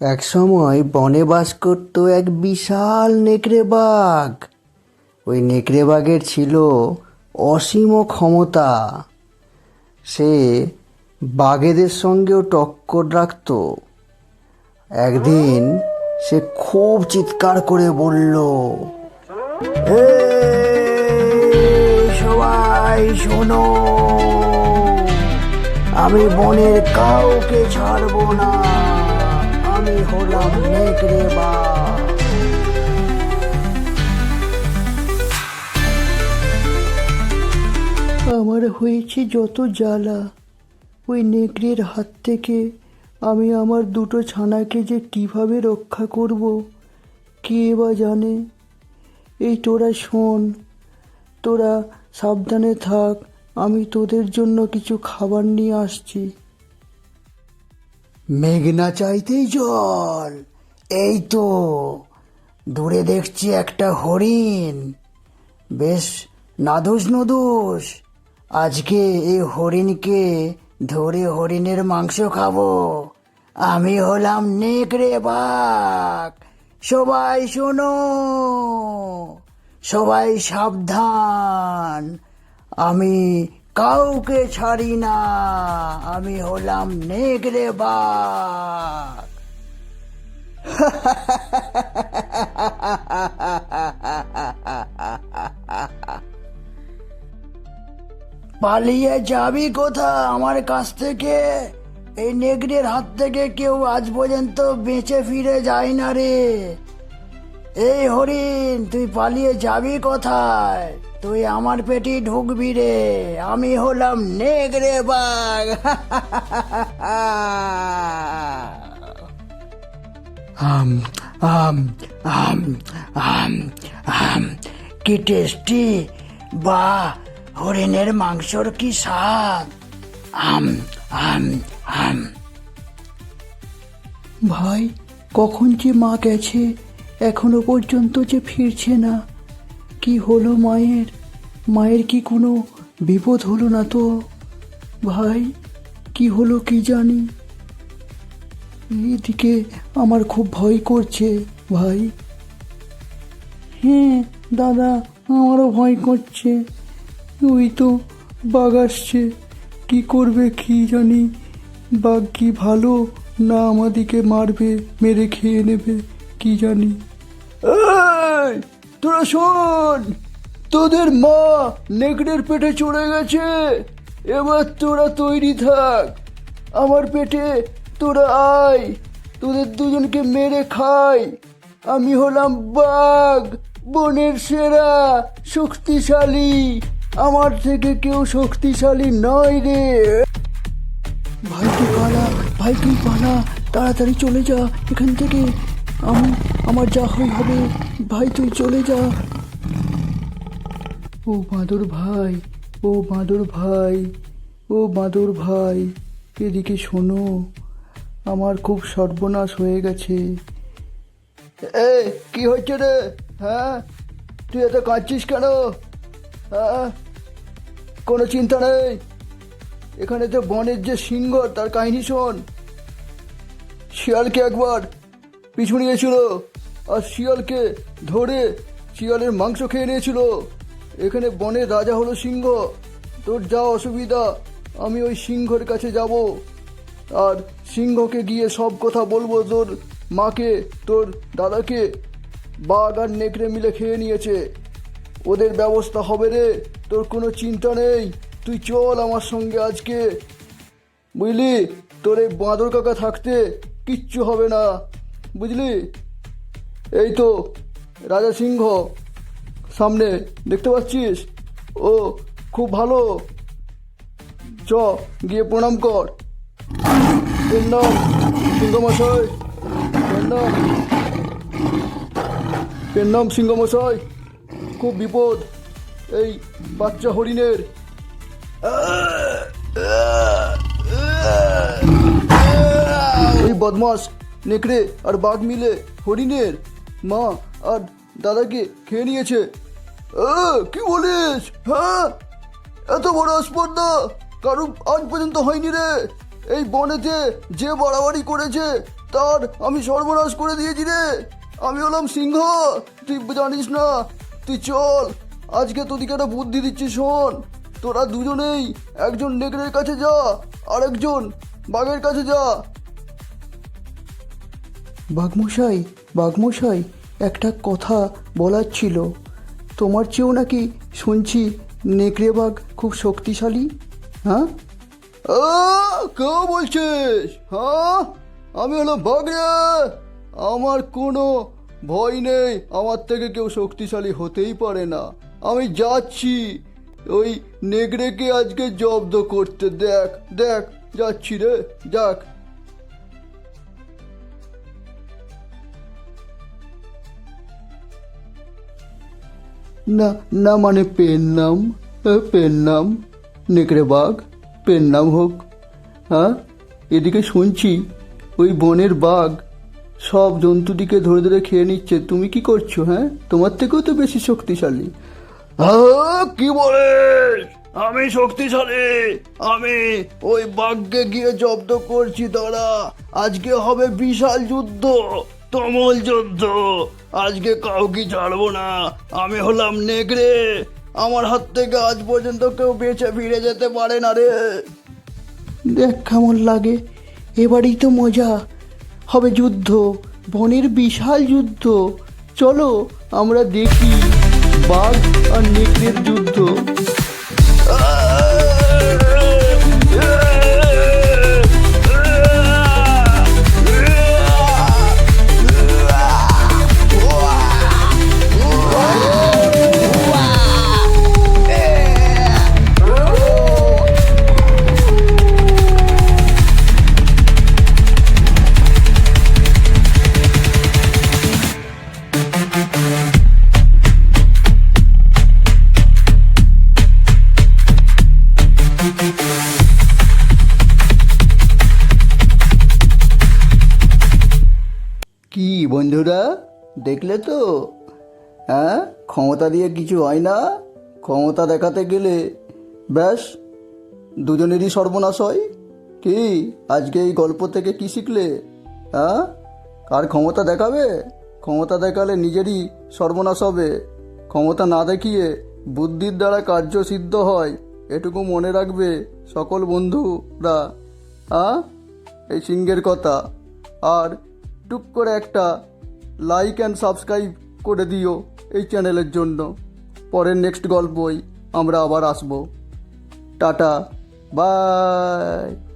এক সময় বনে বাস করত এক বিশাল নেকড়ে বাঘ। ওই নেকড়ে বাঘের ছিল অসীম ক্ষমতা। সে বাঘেদের সঙ্গেও টক্কর রাখত। একদিন সে খুব চিৎকার করে বলল সবাই শোনো, আমি বনের কাউকে ছাড়বো না। আমি হলাম নেকড়ে বাঘ আমার হয়েছে যত জ্বালা, ওই নেকড়ের হাত থেকে আমি আমার দুটো ছানাকে যে কীভাবে রক্ষা করব, কে বা জানে? এই তোরা শোন, তোরা সাবধানে থাক, আমি তোদের জন্য কিছু খাবার নিয়ে আসছি। মেঘনা চাইতেই জল। এই তো, দূরে দেখছি একটা হরিণ। বেশ নাদোষ নদোষ। আজকে এই হরিণকে ধরে হরিণের মাংস খাব। আমি হলাম নেকড়ে বাঘ। সবাই শোনো, সবাই সাবধান। আমি কাউকে ছাড়ি না। আমি হলাম নেগড়ে বাঘ। পালিয়ে যাবি কোথা আমার কাছ থেকে? এই নেগড়ের হাত থেকে কেউ আজ পর্যন্ত বেঁচে ফিরে যায় না রে। এই হরিণ, তুই পালিয়ে যাবি কোথায়? তুই আমার পেটি ঢুকবি রে। আমি হলাম নেগড়ে বাঘ। আম আম আম আম আম। কি টেস্টি। বা, হরিণের মাংসর কি স্বাদ। আম আম আম। ভাই, কখন যে মা গেছে, এখনও পর্যন্ত যে ফিরছে না। কি হলো মায়ের? মায়ের কি কোনো বিপদ হলো না তো? ভাই, কি হলো কি জানি? এদিকে আমার খুব ভয় করছে, ভাই। হ্যাঁ দাদা, আমারও ভয় করছে। ওই তো বাঘ আসছে। কি করবে কি জানি? বাঘ কি ভালো না আমাদিকে মারবে, মেরে খেয়ে নেবে, কি জানি? তোরা শোন! তোদের মা নেকড়ের পেটে চড়ে গেছে। এবার তোরা তৈরি থাক। আমার পেটে তোরা আয়। তোদের দুজনকে মেরে খাই। আমি হলাম বাঘ, বনের সেরা, শক্তিশালী। আমার থেকে কেউ শক্তিশালী নয় রে। ভাই তুই পালা ভাই তুই পালা। তাড়াতাড়ি চলে যা এখান থেকে। আমি, আমার যা হয় হবে। ভাই তুই চলে যা। ও বাঁদর ভাই, ও বাঁদর ভাই, ও বাঁদর ভাই, এদিকে শোনো, আমার খুব সর্বনাশ হয়ে গেছে। এ, কি হচ্ছে রে? হ্যাঁ? তুই এত কাঁদছিস কেন? হ্যাঁ? কোনো চিন্তা নেই। এখানে তো বনের যে সিংহ, তার কাহিনী শোন। শিয়ালকে একবার পিছু নিয়েছিল, আর শিয়ালকে ধরে শিয়ালের মাংস খেয়ে নিয়েছিল। এখানে বনের রাজা হলো সিংহ। তোর যা অসুবিধা, আমি ওই সিংহর কাছে যাব। আর সিংহকে গিয়ে সব কথা বলব তোর মাকে, তোর দাদাকে। বাঘ আর নেকড়ে মিলে খেয়ে নিয়েছে। ওদের ব্যবস্থা হবে রে, তোর কোনো চিন্তা নেই। তুই চল আমার সঙ্গে আজকে। বুঝলি, তোর এই বাঁদর কাকা থাকতে কিচ্ছু হবে না। বুঝলি? এই তো, রাজা সিংহ। সামনে দেখতে পাচ্ছিস? ও, খুব ভালো। চ, গিয়ে প্রণাম কর। প্রণাম সিংহমশাই। প্রণাম প্রণাম সিংহমশাই। খুব বিপদ। এই বাচ্চা হরিণের এই বদমাস নেকড়ে আর বাঘ মিলে হরিণের মা আর দাদাকে খেয়ে নিয়েছে। কি বলিস? হ্যাঁ? এত বড় স্পর্ধা! কারণ আজ পর্যন্ত হয়নি রে। এই বনেতে যে বাড়াবাড়ি করেছে, তার আমি সর্বনাশ করে দিয়েছি রে। আমি হলাম সিংহ। তুই জানিস না, তুই চল। আজকে তোদিকে একটা বুদ্ধি দিচ্ছি, শোন। তোরা দুজনেই একজন নেকড়ের কাছে যা, আরেকজন বাঘের কাছে যা। বাঘমশাই বাঘমশাই, একটা কথা বলার ছিল। তোমার চেয়েও নাকি শুনছি নেকড়ে বাঘ খুব শক্তিশালী হ্যাঁ? কেউ বলছিস হ্যাঁ? আমি হলো বাঘ রে আমার কোনো ভয় নেই, আমার থেকে কেউ শক্তিশালী হতেই পারে না। আমি যাচ্ছি, ওই নেকড়েকে আজকে জব্দ করতে। দেখ দেখ, যাচ্ছি রে, যাক। না না মানে পেন নাম পেন নাম। নেকড়ে বাঘ, পেন নাম হোক। হ্যাঁ এদিকে শুনছি, ওই বনের বাঘ সব জন্তুটিকে ধরে ধরে খেয়ে নিচ্ছে। তুমি কি করছ হ্যাঁ? তোমার থেকেও তো বেশি শক্তিশালী। কি বলিস? আমি শক্তিশালী। আমি ওই বাঘকে গিয়ে জব্দ করছি, দাঁড়া। আজকে হবে বিশাল যুদ্ধ। তমল যুদ্ধ। আজকে কাউকে ছাড়বো না। আমি হলাম নেগড়ে আমার হাত থেকে আজ পর্যন্ত কেউ বেঁচে ফিরে যেতে পারে না রে। দেখ কেমন লাগে। এবারই তো মজা। হবে যুদ্ধ। বনের বিশাল যুদ্ধ। চলো আমরা দেখি বাঘ আর নেকড়ের যুদ্ধ। দেখলে তো? হ্যাঁ? ক্ষমতা দিয়ে কিছু হয় না? ক্ষমতা দেখাতে গেলে? ব্যাস, দুজনেরই সর্বনাশ হয়। কি? আজকে এই গল্প থেকে কি শিখলে? হ্যাঁ? কার ক্ষমতা দেখাবে? ক্ষমতা দেখালে নিজেরই সর্বনাশ হবে। ক্ষমতা না দেখিয়ে বুদ্ধির দ্বারা কার্য সিদ্ধ হয়, এটুকু মনে রাখবে সকল বন্ধুরা। হ্যাঁ এই সিংহের কথা। আর টুক করে একটা লাইক অ্যান্ড সাবস্ক্রাইব করে দিও এই চ্যানেলের জন্য। পরের নেক্সট গল্পই আমরা আবার আসব। Tata bye